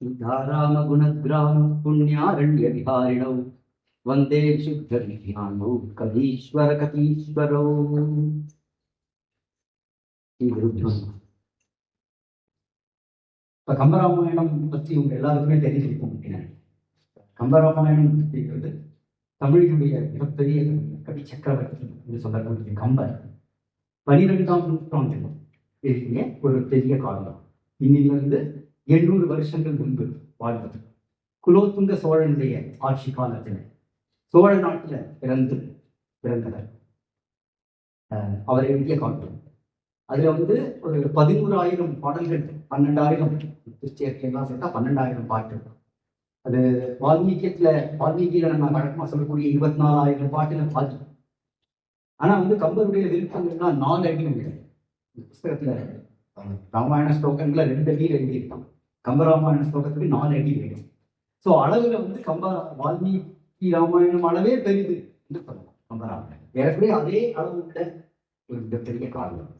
सीतारामगुणग्रामौ पुण्यारण्यविहारिणौ। वन्दे शुद्धविज्ञानौ कवीश्वरकवीश्वरौ இப்போ கம்பராமாயணம் பற்றி உங்க எல்லாருக்குமே தெரிஞ்சிருக்கும் நினைக்கிறேன் கம்பராமாயணம் அப்படிங்கிறது தமிழினுடைய மிகப்பெரிய கவி சக்கரவர்த்தி என்று சொல்லக்கூடிய கம்பர். பனிரெண்டாம் நூற்றாண்டில் இருக்கீங்க ஒரு பெரிய காலம் இன்னிலிருந்து எண்ணூறு வருஷங்கள் முன்பு வாழ்ந்தது குலோத்துங்க சோழனுடைய ஆட்சி காலத்தில் சோழ நாட்டில் பிறந்து பிறந்தவர். அவரை அவர் எழுதிய காட்டும். அதுல வந்து ஒரு பதினோராயிரம் பாடல்கள் பன்னெண்டாயிரம் சேர்க்கையெல்லாம் சேர்த்தா பன்னெண்டாயிரம் பாட்டு. அது வால்மீகியத்துல வால்மீகியில நம்ம வழக்கமா சொல்லக்கூடிய இருபத்தி நாலாயிரம் பாட்டுல பாட்டு ஆனா வந்து கம்பருடைய விருப்பங்கள்லாம் நாலு அடியும் உண்டு புஸ்தகத்துல ராமாயண ஸ்லோகங்களை ரெண்டு அடியில் எழுதியிருக்கான் கம்பராமாயண ஸ்லோகத்துக்கு நாலு அடி வேணும் ஸோ அளவுல வந்து கம்ப வால்மீகி ராமாயணம் அளவே பெரிது என்று சொல்லலாம் கம்பராமாயணம். ஏற்கனவே அதே அளவு உள்ள ஒரு மிகப்பெரிய காரணம்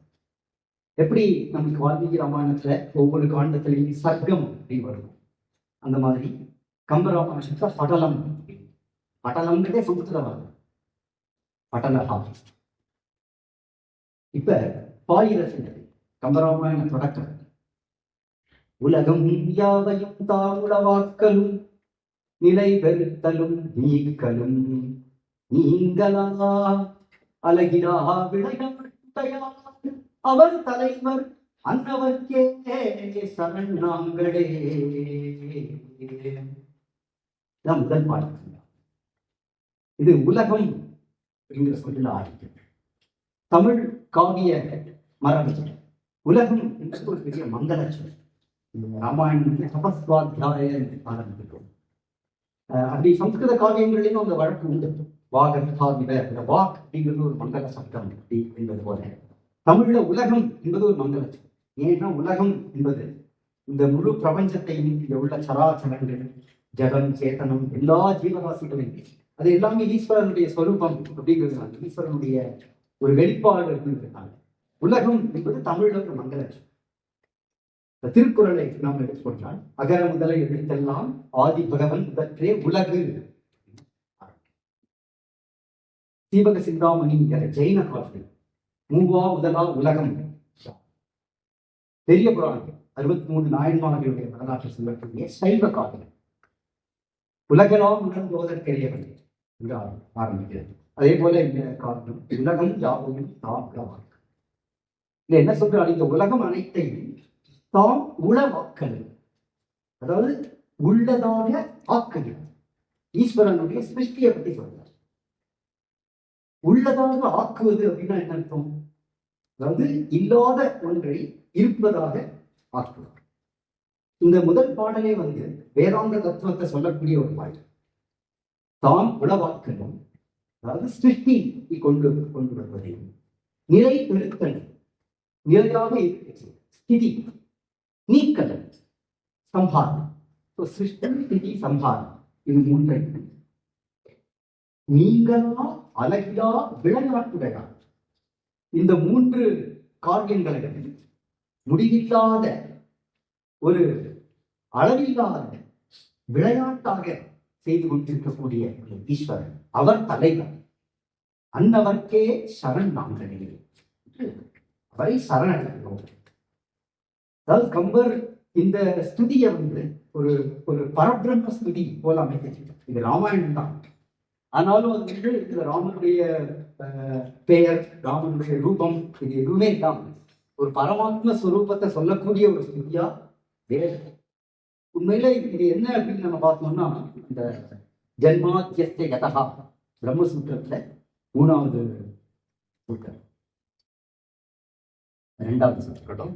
எப்படி நமக்கு வால்மீகி ராமாயணத்துல ஒவ்வொரு காண்டத்திலையும் சர்க்கம் அப்படி வரும் அந்த மாதிரி கம்பராமாயணத்துல படலம் படலம்ன்றதே சமுத்திர வரும் படலகா இப்ப பாயிரத்தில் கம்பராமாயண தொடக்கம் உலகம் யாவையும் தாமுளவாக்கலும் நிலைபெறுத்தலும் நீக்கலும். நீங்களா அழகிடா விளையாட்டையார் அவர் தலைவர் அன்னவர்க்கே சரண் நாங்களே. முதல் பாடல் இது உலகம் அப்படிங்கிற சொல்லில் ஆரம்பிக்கும் தமிழ் காவிய மரபு உலகம் என்பது ஒரு பெரிய மங்கள சொல். இந்த ராமாயணம் தபஸ்வாத்தியாய என்று அஹ் அப்படி சம்ஸ்கிருத காவியங்களிலும் அந்த வழக்கு உண்டு. வாக இந்த வாக் அப்படிங்கிறது ஒரு மங்கள சப்தம் அப்படி என்பது போல. தமிழ்ல உலகம் என்பது ஒரு மங்கள ஏன்னா உலகம் என்பது? இந்த முழு பிரபஞ்சத்தையும் இங்க உள்ள சராச்சரங்கள் ஜடம் சேத்தனம் எல்லா ஜீவராசிகளும் அது எல்லாமே ஈஸ்வரனுடைய ஸ்வரூபம் அப்படிங்கிறது ஈஸ்வரனுடைய ஒரு வெளிப்பாடு அப்படிங்கிறதுனால. உலகம் என்பது தமிழ்ல ஒரு மங்கள இந்த திருக்குறளை நாம் எடுத்துக்கொண்டால் அகர முதல எழுத்தெல்லாம் ஆதி பகவன் முதற்றே உலகு. தீபக சிந்தாமணிங்கிற ஜெயின காலத்தில் மூவா முதலா உலகம். பெரிய புராணம் அறுபத்தி மூணு நாயன்மார்களுடைய வரலாற்று சொல்லக்கூடிய சைவ காலம் உலகெல்லாம் உணர்ந்தோதற்கரியவன் என்று ஆரம்- ஆரம்பிக்கிறது. அதே போல இந்த காரணம் உலகம் யாவும் தாம் என்ன சொல்றாரு? இந்த உலகம் அனைத்தையும் தாம் உளவாக்கல் அதாவது உள்ளதாக ஆக்குகிறார் ஈஸ்வரனுடைய சிருஷ்டியை பற்றி சொல்றார். உள்ளதாக ஆக்குவது அப்படின்னா என்ன அர்த்தம்? அதாவது இல்லாத ஒன்றை இருப்பதாக ஆக்குவது இந்த முதல் பாடலே வந்து வேதாந்த தத்துவத்தை சொல்லக்கூடிய ஒரு பாடல். தாம் உளவாக்கலும் அதாவது சிருஷ்டி கொண்டு கொண்டு வருவதையும் நிலை பெருத்தல் நிலையாக இருக்கிறது ஸ்திதி. நீக்கல் சம்ஹாரம். So, சிருஷ்டி ஸ்திதி சம்ஹாரம். இது மூன்றை நீங்களா அழகியா விளையாட்டுடையா இந்த மூன்று காரியங்களையும் முடிவில்லாத ஒரு அளவில்லாத விளையாட்டாக செய்து கொண்டிருக்கக்கூடிய ஈஸ்வரன் அவர் தலைவர். அன்னவர்க்கே சரண் நாங்கள் அவரை சரணடைகிறோம் அதாவது கம்பர் இந்த ஸ்துதியை வந்து ஒரு ஒரு பரபிரம்ம ஸ்துதி போல அமைச்சிருக்கார் இது ராமாயணம் தான். ஆனாலும் வந்து இதுல ராமனுடைய பெயர் ராமனுடைய ரூபம் இது எதுவுமே தான் ஒரு பரமாத்ம ஸ்வரூபத்தை சொல்லக்கூடிய ஒரு ஸ்துதியா வேற. உண்மையில இது என்ன அப்படின்னு நம்ம பார்த்தோம்னா இந்த ஜென்மாத்தியஸ்த கதகா பிரம்மசூத்திரத்துல மூணாவது சூத்திரம். இரண்டாவது சூத்திரம்.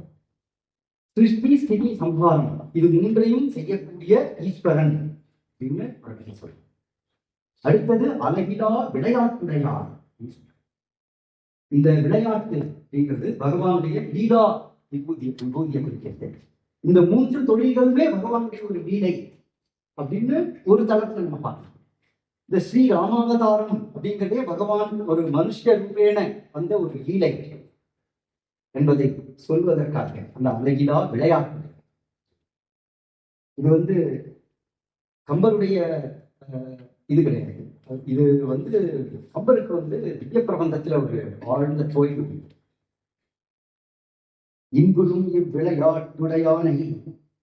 சிருஷ்டி ஸ்திதி சம்ஹாரம். இது மூன்றையும் செய்யக்கூடிய ஈஸ்வரன். அப்படின்னு வழக்கத்தில் அடுத்தது அழகிலா விளையாட்டுடையார். இந்த விளையாட்டு அப்படிங்கிறது பகவானுடைய லீலா விபூதி விபூதியை குறிக்கிறது. இந்த மூன்று தொழில்களுமே பகவானுடைய ஒரு லீலை அப்படின்னு ஒரு தளத்துல நம்ம பார்க்கலாம். இந்த ஸ்ரீ ராமாவதாரம் அப்படிங்கிறதே பகவான் ஒரு மனுஷ ரூபேன வந்த ஒரு லீலை. என்பதை சொல்வதற்காக அந்த அழகிலா விளையாட்டு. இது வந்து கம்பருடைய அஹ், இது கிடையாது. இது வந்து கம்பருக்கு வந்து திவ்ய பிரபந்தத்துல ஒரு ஆழ்ந்த தோய்வு. இன்புறும் இவ்விளையாட்டுடையானை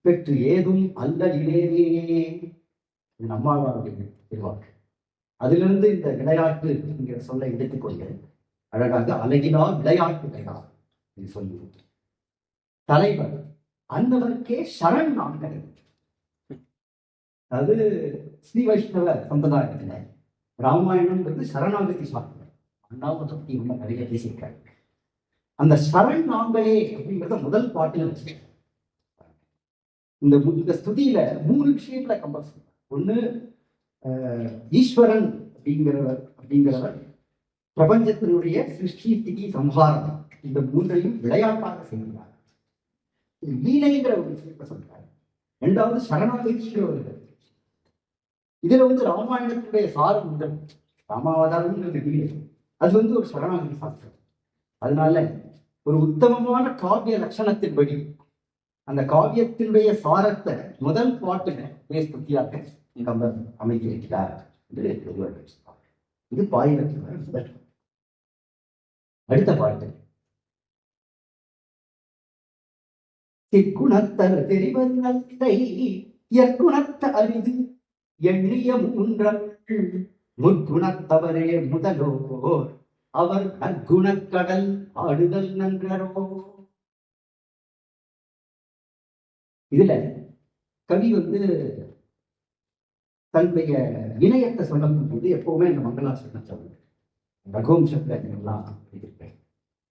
பெற்று ஏதும் அல்ல இது நம்மாழ்வாருடைய திருவாக்கு. அதிலிருந்து இந்த விளையாட்டு என்கிற சொல்லை எடுத்துக்கொண்டு அழகாக அழகிலா விளையாட்டுடையா என்று சொல்லி தலைவர் அந்தவருக்கே சரண் நாங்கள் அதாவது ஸ்ரீ வைஷ்ணவ சம்பிரதாயத்துல ராமாயணம்ன்றது சரணாகதி சாப்பிடுவார் அண்ணாவை பத்தி உள்ள நிறைய பேசியிருக்காரு. அந்த சரண் நாங்களே அப்படிங்கிறத முதல் பாட்டில் இந்த இந்த ஸ்துதியில மூணு விஷயத்துல கம்பல் ஒண்ணு ஈஸ்வரன் அப்படிங்கிறவர் அப்படிங்கிறவர் பிரபஞ்சத்தினுடைய சிருஷ்டி ஸ்திதி சம்ஹாரம். இந்த மூன்றையும் விளையாட்டாக செய்கிறார் லீலைங்கிற ஒரு விஷயத்தை சொல்றாரு. ரெண்டாவது சரணாகதிங்கிற ஒரு இதுல வந்து ராமாயணத்துடைய சாரம் உண்டு ராமாவதாரம்ங்கிறது லீலை அது வந்து ஒரு சரணாகதி சாஸ்திரம். அதனால ஒரு உத்தமமான காவிய லட்சணத்தின்படி அந்த காவியத்தினுடைய சாரத்தை முதல் பாட்டுல ஸ்துதியாக கம்பர் அமைத்திருக்கிறார். என்று ஒருவர் இது பாயிரத்தில் முதல் அடுத்த பாட்டு. திக்குணத்தர் தெரிவது நல்லை எற்குணத்த அரிது எண்ணிய மூன்றங்கள் முற்குணத்தவரே முதலோர் அவர் நற்குணக்கடல் ஆடுதல் நன்றரோ. இதுல கவி வந்து தன்னுடைய இணையத்தை சொல்லும் போது எப்பவுமே அந்த மங்களாசனம் சொல்லுங்க ரகுவம்சத்துல எல்லாம் எழுதியிருப்பேன்.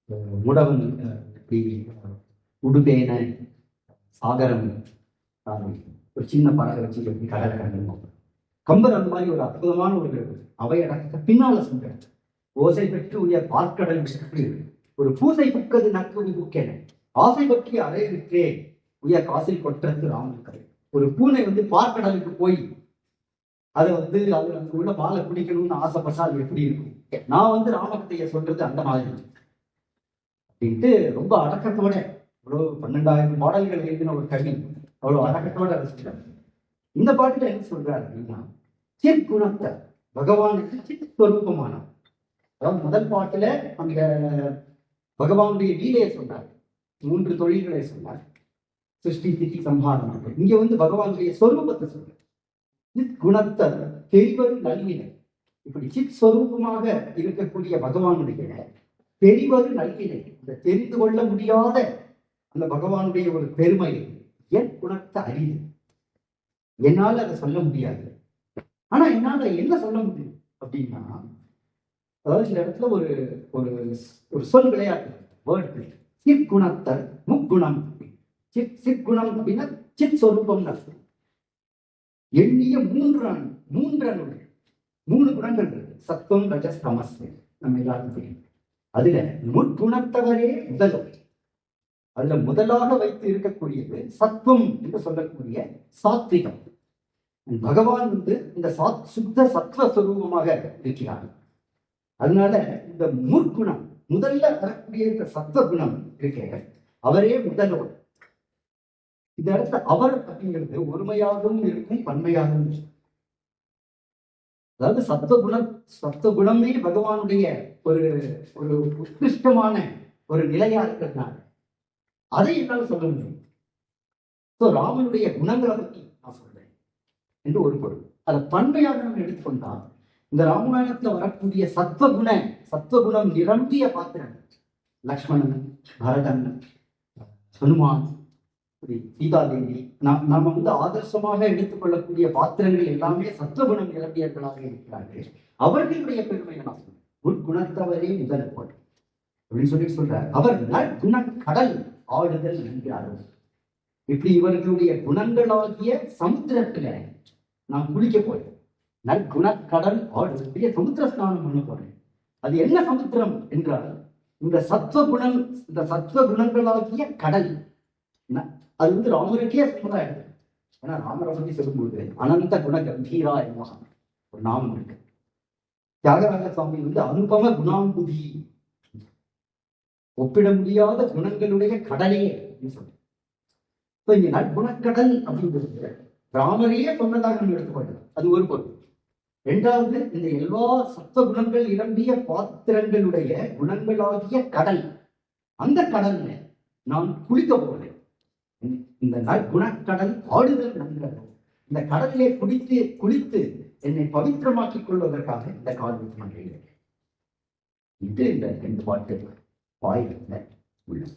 அஹ் முடவன் அஹ், உடுபேன சாகரம் ஒரு சின்ன பறவை வச்சு எப்படி கடலை கண்டணும் கம்பர் அந்த மாதிரி ஒரு அற்புதமான ஒரு அவையடக்கத்தை பின்னால சொல்றேன் ஓசை பெற்று உயர் பார்க்கடல் விட்டு ஒரு பூசை புக்கது நக்கு புக்கேன ஆசை பற்றி அறை உய உயர் காசில் கொட்டத்து ராமன் ஒரு பூனை வந்து பார்க்கடலுக்கு போய் அதை வந்து அது அங்க உள்ள பாலை குடிக்கணும்னு ஆசைப்பட்டா அது எப்படி இருக்கும்? நான் வந்து ராமகத்தைய சொல்றது அந்த மாதிரி அப்படின்ட்டு ரொம்ப அடக்கத்தோட இவ்வளவு பன்னெண்டாயிரம் பாடல்கள் எழுதின ஒரு கவி அவ்வளவு அடக்கத்தோட ரசிக்கிறார். இந்த பாட்டுல என்ன சொல்றாரு அப்படின்னா சிற்குணத்தை பகவானுக்கு சித்ஸ்வரூபமானவர் அதாவது முதல் பாட்டுல அந்த பகவானுடைய லீலையை சொன்னார். மூன்று தொழில்களை சொன்னார். சிருஷ்டி திதி சம்ஹாரம். இங்க வந்து பகவானுடைய சொரூபத்தை சொல்றார். குணத்தை தெரிவது நல்வினர் இப்படி சித் ஸ்வரூபமாக இருக்கக்கூடிய பகவானுடைய தெரிவது நல்வினை இந்த தெரிந்து கொள்ள முடியாத அந்த பகவானுடைய ஒரு பெருமை என் குணத்தை அறிவு என்னால அதை சொல்ல முடியாது. ஆனா என்னால என்ன சொல்ல முடியும்? அப்படின்னா அதாவது இந்த இடத்துல ஒரு ஒரு ஒரு சொல் விளையாட்டு வேர்டு சிற்குணத்தர் முக்குணம். சித் சிற்குணம் அப்படின்னா சித் சொரூபம்னு அர்த்தம். எண்ணிய மூன்றான் மூன்றன். மூணு குணங்கள் இருக்கு. சத்துவம் ரஜஸ் தமஸ். நம்ம எல்லாருக்கும் தெரியும். அதுல முற்குணத்தவரே முதலும் அதுல முதலாக வைத்து இருக்கக்கூடியது சத்துவம் என்று சொல்லக்கூடிய சாத்விகம். பகவான் வந்து இந்த சாத் சுத்த சத்வ சுரூபமாக இருக்கிறார். அதனால இந்த முற்குணம் முதல்ல வரக்கூடிய இந்த சத்வ குணம் இருக்க. அவரே முதல்வர். இந்த இடத்துல அவர் அப்படிங்கிறது ஒருமையாகவும் இருக்கும் பன்மையாகவும் இருக்கும். அதாவது சத்வகுணம் சத்வகுணமே பகவானுடைய ஒரு ஒரு உத்கிருஷ்டமான ஒரு நிலையா இருக்கிறதுனால. அதை என்னால் சொல்ல முடியும். ஸோ ராமனுடைய குணங்களை பற்றி நான் சொல்றேன். என்று ஒரு பொருள். அதை பண்மையாக நம்ம எடுத்துக்கொண்டால் இந்த ராமாயணத்துல வரக்கூடிய சத்வகுண சத்வகுணம் நிரம்பிய பாத்திரங்கள் லக்ஷ்மணன் பரதன் ஹனுமான் சீதாதேவி நாம் நாம் வந்து ஆதர்சமாக எடுத்துக்கொள்ளக்கூடிய பாத்திரங்கள் எல்லாமே சத்துவகுணம் நிரம்பியவர்களாக இருக்கிறார்கள். அவர்களுடைய பெருமையை நான் சொல்றேன். உட்குணத்தவரே முதல் போல். அப்படின்னு சொல்லி சொல்றார். அவர் நற்குண கடல் ஆடுதல் என்கிறார்கள் இப்படி இவர்களுடைய குணங்களாகிய சமுத்திரத்துல நான் குளிக்க போறேன். நற்குண கடல் ஆடுதல். சமுத்திர ஸ்நானம் பண்ண போறேன். அது என்ன சமுத்திரம் என்றால் இந்த சத்வ குணம் இந்த சத்வ குணங்களாகிய கடல். அது வந்து ராமருக்கே சமுதாயம் ஏன்னா ராமரை பத்தி சொல்லும்போது அனந்த குண கம்பீரா என்னவா ஒரு நாமம் இருக்கு. தியாகராஜ சுவாமி வந்து அனுபவ குணாம்புதி ஒப்பிட முடியாத குணங்களுடைய கடலே அப்படின்னு சொல்றேன் இங்க நற்குணக்கடல் அப்படிங்கிறது ராமரையே சொன்னதாக நம்ம எடுத்துக்கொள்ளலாம். அது ஒரு பொருள். இரண்டாவது இந்த எல்லா சத்த குணங்கள் நிரம்பிய பாத்திரங்களுடைய குணங்களாகிய கடல். அந்த கடல்ல நான் குளிக்க போகிறேன் இந்த ந- குணக்கடல் ஆடுதல் நன்றது இந்த கடலிலே குளித்து குளித்து என்னை பவித்திரமாக்கிக் கொள்வதற்காக இந்த கால் பண்ணுகிறேன் இது இந்த ரெண்டு பாட்டு வாயில உள்ளது.